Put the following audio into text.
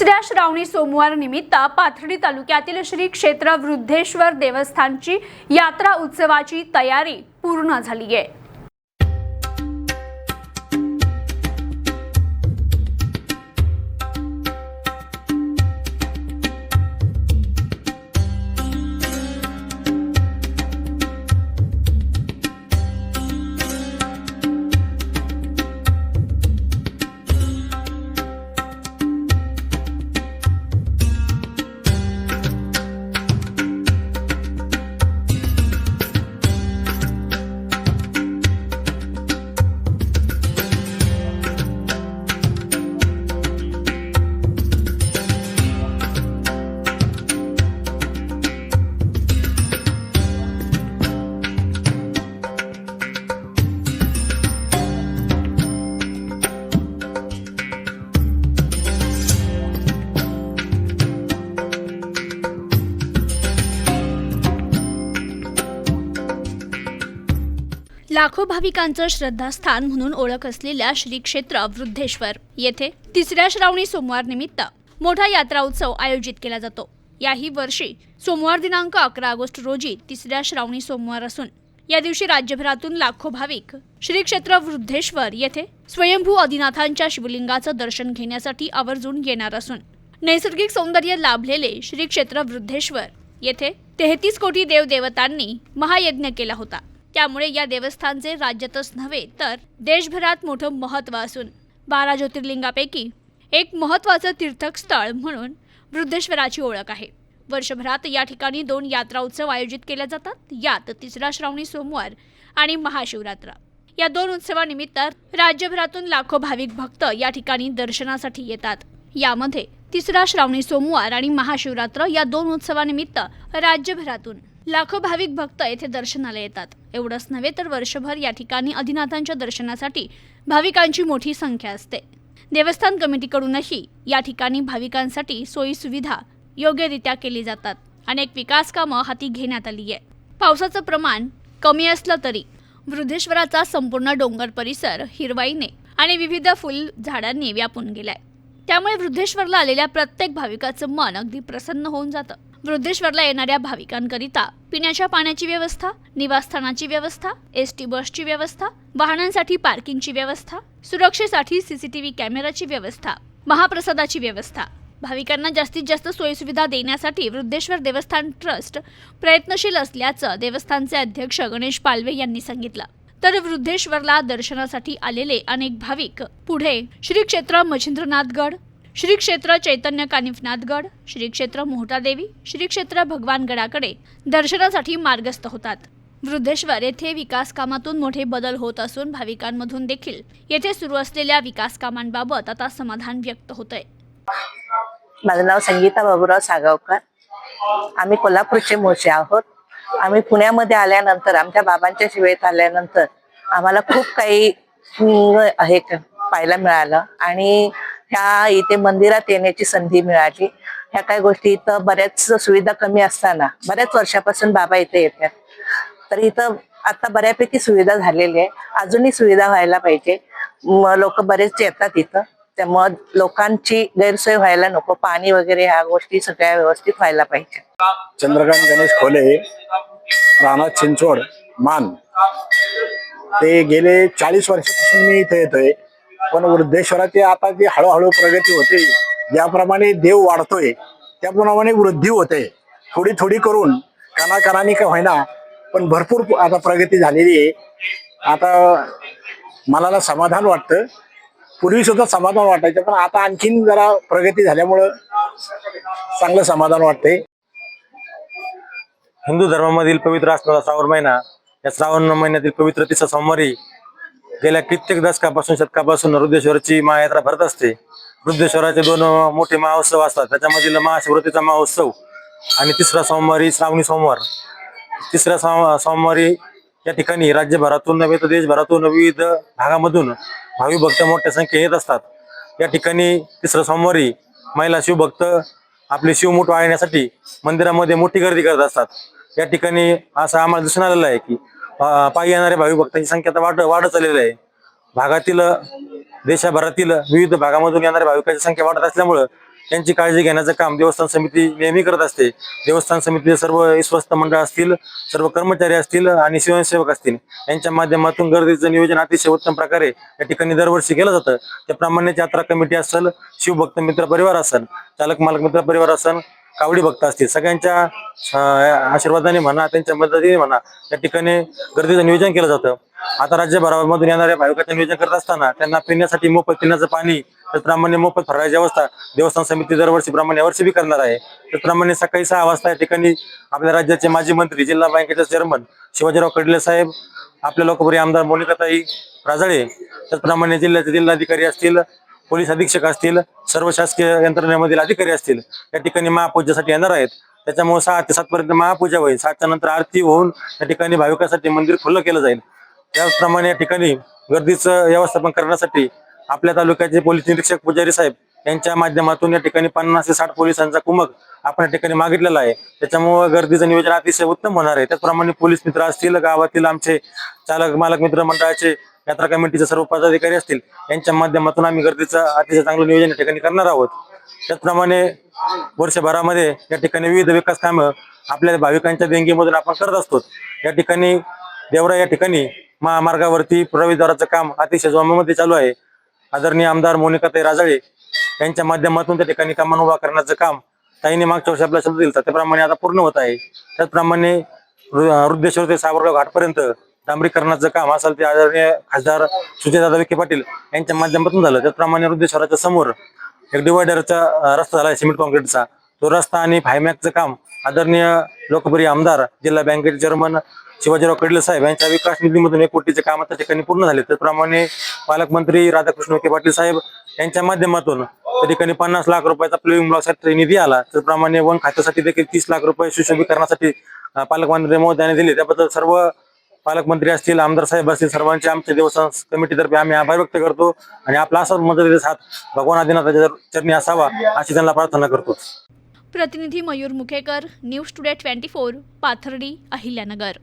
तिसऱ्या श्रावणी सोमवार निमित्त पाथर्डी तालुक्यातील श्री क्षेत्र वृद्धेश्वर देवस्थानची यात्रा उत्सवाची तयारी पूर्ण झाली आहे लाखो भाविकांचं श्रद्धास्थान म्हणून ओळख असलेल्या श्री क्षेत्र वृद्धेश्वर. येथे तिसऱ्या श्रावणी सोमवार निमित्त मोठा यात्रा उत्सव आयोजित केला जातो. याही वर्षी सोमवार दिनांक अकरा ऑगस्ट रोजी तिसऱ्या श्रावणी सोमवार असून या दिवशी राज्यभरातून लाखो भाविक श्री क्षेत्र वृद्धेश्वर येथे स्वयंभू आदिनाथांच्या शिवलिंगाचं दर्शन घेण्यासाठी आवर्जून येणार असून नैसर्गिक सौंदर्य लाभलेले श्री क्षेत्र वृद्धेश्वर येथे तेहतीस कोटी देवदेवतांनी महायज्ञ केला होता. त्यामुळे या देवस्थानचे राज्यातच नव्हे तर देशभरात मोठं महत्त्व असून बारा ज्योतिर्लिंगापैकी एक महत्त्वाचं तीर्थस्थळ म्हणून वृद्धेश्वराची ओळख आहे. वर्षभरात या ठिकाणी दोन यात्रा उत्सव आयोजित केले जातात. यात तिसरा श्रावणी सोमवार आणि महाशिवरात्र. या दोन उत्सवानिमित्त राज्यभरातून लाखो भाविक भक्त या ठिकाणी दर्शनासाठी येतात. यामध्ये तिसरा श्रावणी सोमवार आणि महाशिवरात्र या दोन उत्सवानिमित्त राज्यभरातून लाखो भाविक भक्त येथे दर्शनाला येतात. एवढंच नव्हे तर वर्षभर या ठिकाणी अधिनाथांच्या दर्शनासाठी भाविकांची मोठी संख्या असते. देवस्थान कमिटीकडूनही या ठिकाणी भाविकांसाठी सोयीसुविधा योग्यरित्या केली जातात. अनेक विकास कामं हाती घेण्यात आली आहे. पावसाचं प्रमाण कमी असलं तरी वृद्धेश्वराचा संपूर्ण डोंगर परिसर हिरवाईने आणि विविध फुल झाडांनी व्यापून गेलाय. त्यामुळे वृद्धेश्वरला आलेल्या प्रत्येक भाविकाचं मन अगदी प्रसन्न होऊन जातं. वृद्धेश्वरला येणाऱ्या भाविकांकरिता पिण्याच्या पाण्याची व्यवस्था निवासस्थानाची व्यवस्था एस टी बसची व्यवस्था वाहनांसाठी पार्किंगची व्यवस्था सुरक्षेसाठी सीसीटीव्ही कॅमेराची व्यवस्था महाप्रसादाची व्यवस्था. भाविकांना जास्तीत जास्त सोयीसुविधा देण्यासाठी वृद्धेश्वर देवस्थान ट्रस्ट प्रयत्नशील असल्याचं देवस्थानचे अध्यक्ष गणेश पालवे यांनी सांगितलं. तर वृद्धेश्वरला दर्शनासाठी आलेले अनेक भाविक पुढे श्री क्षेत्र मच्छिंद्रनाथगड श्री क्षेत्र चैतन्य कानिफनाथगड श्री क्षेत्र मोहटादेवी श्री क्षेत्र भगवानगडाकडे दर्शनासाठी मार्गस्थ होतात. वृद्धेश्वर येथे विकास कामातून मोठे बदल होत असून भाविकांमधून देखील येथे सुरू असलेल्या विकास कामांबाबत आता समाधान व्यक्त होतंय. माझं नाव संगीता बाबूराव सागावकर. आम्ही कोल्हापूरचे मोर्चे आहोत. आम्ही पुण्यामध्ये आल्यानंतर आमच्या बाबांच्या शिवेत आल्यानंतर आम्हाला खूप काही हे पाहायला मिळालं. आणि ह्या इथे मंदिरात येण्याची संधी मिळाली. ह्या काही गोष्टी इथं बऱ्याच सुविधा कमी असताना बऱ्याच वर्षापासून बाबा इथे येतात. तर इथं आता बऱ्यापैकी सुविधा झालेली आहे. अजूनही सुविधा व्हायला पाहिजे. लोक बरेच येतात इथं. त्यामुळं लोकांची गैरसोय व्हायला नको. पाणी वगैरे ह्या गोष्टी सगळ्या व्यवस्थित व्हायला पाहिजे. चंद्रकांत गणेश खोले राणा चिंचवड मान. ते गेले चाळीस वर्षापासून मी इथे येतोय. पण वृद्धेश्वराची आता जी हळूहळू प्रगती होते ज्याप्रमाणे देव वाढतोय त्याप्रमाणे वृद्धी होते. थोडी थोडी करून कानाकानाने का होईना पण भरपूर आता प्रगती झालेली आहे. आता मनाला समाधान वाटतं. पूर्वी सुद्धा समाधान वाटायचं पण आता आणखीन जरा प्रगती झाल्यामुळं चांगलं समाधान वाटतंय. हिंदू धर्मामधील पवित्र असणारा श्रावण महिना या श्रावण महिन्यातील पवित्र सोमवारी गेल्या कित्येक दशकापासून शतकापासून रुद्रेश्वरची महायात्रा भरत असते. रुद्रेश्वराचे दोन मोठे महोत्सव असतात. त्याच्यामधील महाशिवरात्रीचा महोत्सव आणि तिसरा सोमवारी श्रावणी सोमवार. तिसऱ्या सो- सोमवारी या ठिकाणी राज्यभरातून नव्हे तर देशभरातून विविध भागामधून भावी भक्त मोठ्या संख्येने येत असतात. या ठिकाणी तिसऱ्या सोमवारी महिला शिवभक्त आपले शिवमूठ वाळण्यासाठी मंदिरामध्ये मोठी गर्दी करत असतात. या ठिकाणी असं आम्हाला दिसून आलेलं आहे की पायी येणाऱ्या भावी भक्तांची संख्या आता वाढ वाढत चाललेली आहे. भागातील देशभरातील विविध भागामधून येणाऱ्या भाविकांची संख्या वाढत असल्यामुळं त्यांची काळजी घेण्याचं काम देवस्थान समिती नेहमी करत असते. देवस्थान समितीचे सर्व विश्वस्त मंडळ असतील सर्व कर्मचारी असतील आणि स्वयंसेवक असतील यांच्या माध्यमातून गर्दीचं नियोजन अतिशय उत्तम प्रकारे या ठिकाणी दरवर्षी केलं जातं. त्याप्रमाणे यात्रा कमिटी असेल शिवभक्त मित्र परिवार असेल चालक मालक मित्र परिवार असेल कावडी भक्त असतील. सगळ्यांच्या आशीर्वादाने म्हणा त्यांच्या मदतीने म्हणा त्या ठिकाणी गर्दीचं नियोजन केलं जातं. आता राज्यभरामधून येणाऱ्या भाविकांचं नियोजन करत असताना त्यांना पिण्यासाठी मोफत पिण्याचं पाणी त्याचप्रमाणे मोफत फराळाची व्यवस्था देवस्थान समिती दरवर्षीप्रमाणे यावर्षी बी करणार आहे. त्याचप्रमाणे सकाळी सहा वाजता या ठिकाणी आपल्या राज्याचे माजी मंत्री जिल्हा बँकेचे चेअरमन शिवाजीराव कडले साहेब आपल्या लोकप्रिय आमदार मोनिकाताई राजाळे त्याचप्रमाणे जिल्ह्याचे जिल्हाधिकारी असतील पोलीस अधीक्षक असतील सर्व शासकीय यंत्रणेमधील अधिकारी असतील या ठिकाणी महापूजेसाठी येणार आहेत. त्याच्यामुळे सहा ते सातपर्यंत महापूजा होईल. सातच्या नंतर आरती होऊन या ठिकाणी भाविकांसाठी मंदिर खुलं केलं जाईल. त्याचप्रमाणे या ठिकाणी गर्दीचं व्यवस्थापन करण्यासाठी आपल्या तालुक्याचे पोलीस निरीक्षक पुजारी साहेब यांच्या माध्यमातून या ठिकाणी पन्नास ते साठ पोलिसांचा कुमक आपण या ठिकाणी मागितलेला आहे. त्याच्यामुळे गर्दीचं नियोजन अतिशय उत्तम होणार आहे. त्याचप्रमाणे पोलीस मित्र असतील गावातील आमचे चालक मालक मित्र मंडळाचे यात्रा कमिटीचे सर्व पदाधिकारी असतील यांच्या माध्यमातून आम्ही गर्दीचं अतिशय चांगलं नियोजन या ठिकाणी करणार आहोत. त्याचप्रमाणे वर्षभरामध्ये या ठिकाणी विविध विकास कामं आपल्या भाविकांच्या देणगीमधून आपण करत असतो. या ठिकाणी देवरा या ठिकाणी महामार्गावरती प्रवेशद्वाराचं काम अतिशय जोमामध्ये चालू आहे. आदरणीय आमदार मोनिकाताई राजाळे यांच्या माध्यमातून त्या ठिकाणी कामान उभा करण्याचं काम ताईने मागच्या वर्षी आपला शब्द दिला त्याप्रमाणे आता पूर्ण होत आहे. त्याचप्रमाणे रुद्धेश्वर वृद्धेश्वर ते सावरगाव घाटपर्यंत डांबरीकरणाचं काम असेल ते आदरणीय खासदार सुजयदादा विखे पाटील यांच्या माध्यमातून झालं. त्याचप्रमाणे वृद्धेश्वराच्या समोर एक डिवायडरचा रस्ता झाला सिमेंट कॉन्क्रीटचा. तो रस्ता आणि फायमॅकचं काम आदरणीय लोकप्रिय आमदार जिल्हा बँकेचे चेअरमन शिवाजीराव कडले साहेब यांच्या विकास निधीमधून एक कोटीचे काम त्या ठिकाणी पूर्ण झाले. त्याचप्रमाणे पालकमंत्री राधाकृष्ण विखे पाटील साहेब यांच्या माध्यमातून त्या ठिकाणी पन्नास लाख रुपयाचा प्लेविंग ब्लॉकसाठी निधी आला. त्याचप्रमाणे वन खात्यासाठी देखील तीस लाख रुपये सुशोभीकरणासाठी अं, पालकमंत्री महोदयाने दिले. त्याबद्दल सर्व पालकमंत्री असतील आमदार साहेब असतील सर्वांचे आमच्या देवस्थान कमिटीतर्फे आम्ही आभार व्यक्त करतो आणि आपला असाच मदतीचा हात भगवान आदिनाथाच्या चरणी असावा अशी त्यांना प्रार्थना करतो. प्रतिनिधी Mayur Mukhekar news today twenty four Pathardi Ahilyanagar.